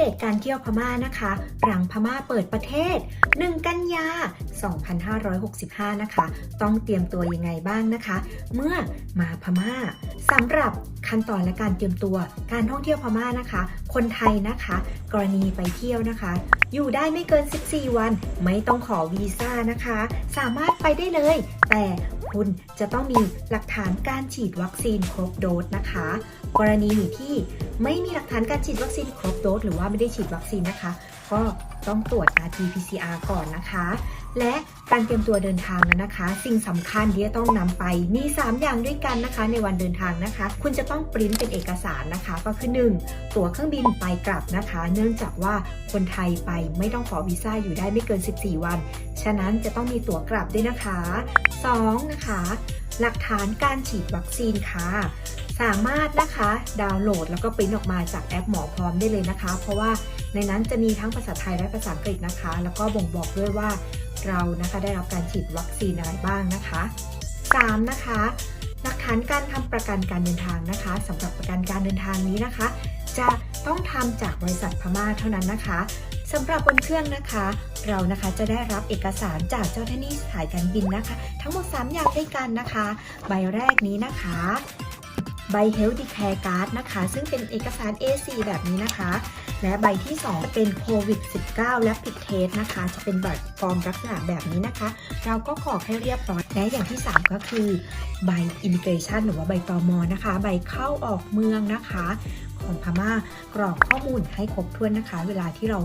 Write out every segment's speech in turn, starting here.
เดตการเที่ยวพม่านะคะหลังพม่าเปิดประเทศ 1 กันยา 2565 นะคะ ต้องเตรียมตัวยังไงบ้างนะคะ เมื่อมาพม่าสำหรับขั้นตอนและการเตรียมตัว การท่องเที่ยวพม่านะคะ คนไทยนะคะ กรณีไปเที่ยวนะคะ อยู่ได้ไม่เกิน 14 วัน ไม่ต้องขอวีซ่านะคะ สามารถไปได้เลย แต่ คุณจะต้องมีหลักฐานการฉีดวัคซีนครบโดสนะคะ กรณีที่ไม่มีหลักฐานการฉีดวัคซีนครบโดสหรือว่าไม่ได้ฉีดวัคซีนนะคะ ก็ต้องตรวจ RT-PCR ก่อนนะคะ และการเตรียมตัวเดินทางนั้นนะคะ สิ่งสำคัญที่จะต้องนำไปมี 3 อย่างด้วยกันนะคะ ในวันเดินทางนะคะ คุณจะต้องปริ้นเป็นเอกสารนะคะ ก็คือ 1 ตั๋วเครื่องบินไปกลับนะคะ เนื่องจากว่าคนไทยไปไม่ต้องขอวีซ่าอยู่ได้ไม่เกิน 14 วัน ฉะนั้นจะต้องมีตั๋วกลับด้วยนะคะ 2 นะคะ หลักฐานการฉีดวัคซีนค่ะ สามารถนะคะดาวน์โหลดแล้วก็ปริ้นออกมาจากแอปหมอพร้อมได้เลยนะคะ เพราะว่าในนั้นจะมีทั้งภาษาไทยและภาษาอังกฤษนะคะ แล้วก็บ่งบอกด้วยว่าเรานะคะได้รับการฉีดวัคซีนอะไรบ้างนะคะ 3. นะคะหลักฐานการทำประกันการเดินทางนะคะสำหรับประกันการเดินทางนี้นะคะ จะต้องทำจากบริษัทพม่าเท่านั้นนะคะ สำหรับบนเครื่องนะคะ เรานะคะจะได้รับเอกสารจากเจ้าหน้าที่สายการบินนะคะ ทั้งหมด 3 อย่างด้วยกันนะคะ ใบแรกนี้นะคะใบ Health Declare Card นะคะ ซึ่งเป็นเอกสาร A4 แบบนี้นะคะ และใบที่ 2 เป็นโควิด -19 และปิดเทสนะคะ จะเป็นแบบฟอร์มลักษณะแบบนี้นะคะ เราก็กรอให้เรียบร้อย และอย่างที่ 3 ก็คือใบ Immigration หรือว่าใบตอมนะคะ ใบเข้าออกเมืองนะคะ ของพม่ากรอกข้อมูลให้ครบถ้วนนะคะ เวลาที่เรา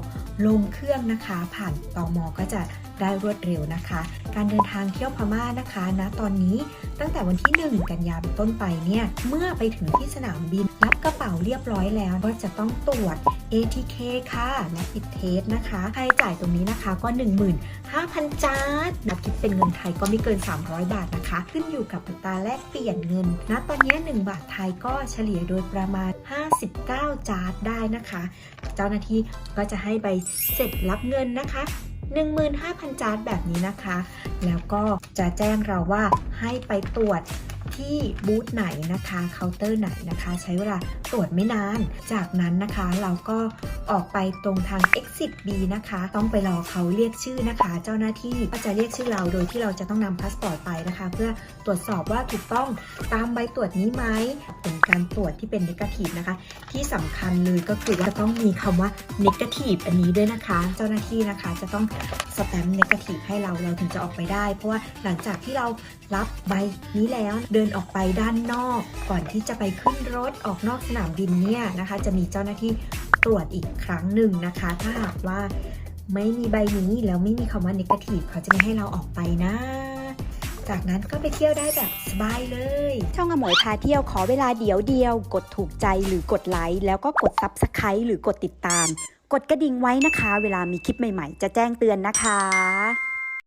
ลงเครื่องนะคะ ผ่านตอมอก็จะได้รวดเร็วนะคะ การเดินทางเที่ยวพม่านะคะณตอนนี้ตั้งแต่วันที่ 1 กันยายนเป็นต้นไปเนี่ย เมื่อไปถึงที่สนามบิน ป๋าเรียบร้อยแล้ว ก็จะต้องตรวจ ATK ค่ะ และปิดเทสนะคะค่าใช้จ่ายตรงนี้นะคะก็ 15,000 จาร์ดนับคิดเป็นเงินไทยก็ไม่เกิน 300 บาทนะคะ ขึ้นอยู่กับอัตราแลกเปลี่ยนเงินณตอนนี้ 1 บาทไทยก็เฉลี่ยโดยประมาณ 59 จาร์ดได้นะคะ เจ้าหน้าที่ก็จะให้ใบเสร็จรับเงินนะคะ15,000 จาร์ดแบบนี้นะคะ แล้วก็จะแจ้งเราว่าให้ไปตรวจ ที่บูธไหนนะคะเคาน์เตอร์ไหนนะคะ ใช้เวลาตรวจไม่นาน จากนั้นนะคะเราก็ออกไปตรงทาง exit B นะคะ ต้องไปรอเขาเรียกชื่อนะคะ เจ้าหน้าที่ก็จะเรียกชื่อเราโดยที่เราจะต้องนำพาสปอร์ตไปนะคะ เพื่อตรวจสอบว่าถูกต้องตามใบตรวจนี้ไหมเป็นการตรวจที่เป็น negative นะคะ ที่สำคัญเลยก็คือว่าจะต้องมีคำว่า negative อันนี้ด้วยนะคะ เจ้าหน้าที่นะคะจะต้องสแตมป์ negative ให้เราเราถึงจะออกไปได้ เพราะว่าหลังจากที่เรารับใบนี้แล้วเดินออกไปด้านนอกก่อนที่จะไปขึ้นรถออกนอกสนามบินเนี่ยนะคะ จะมีเจ้าหน้าที่ตรวจอีกครั้งหนึ่งนะคะ ถ้าหากว่าไม่มีใบนี้แล้วไม่มีคำว่า negative เขาจะไม่ให้เราออกไปนะจากนั้นก็ไปเที่ยวได้แบบสบายเลย ช่องอมวยพาเที่ยวขอเวลาเดียวเดียว กดถูกใจหรือกดไลค์แล้วก็กด Subscribe หรือกดติดตาม กดกระดิ่งไว้นะคะ เวลามีคลิปใหม่ๆ จะแจ้งเตือนนะคะ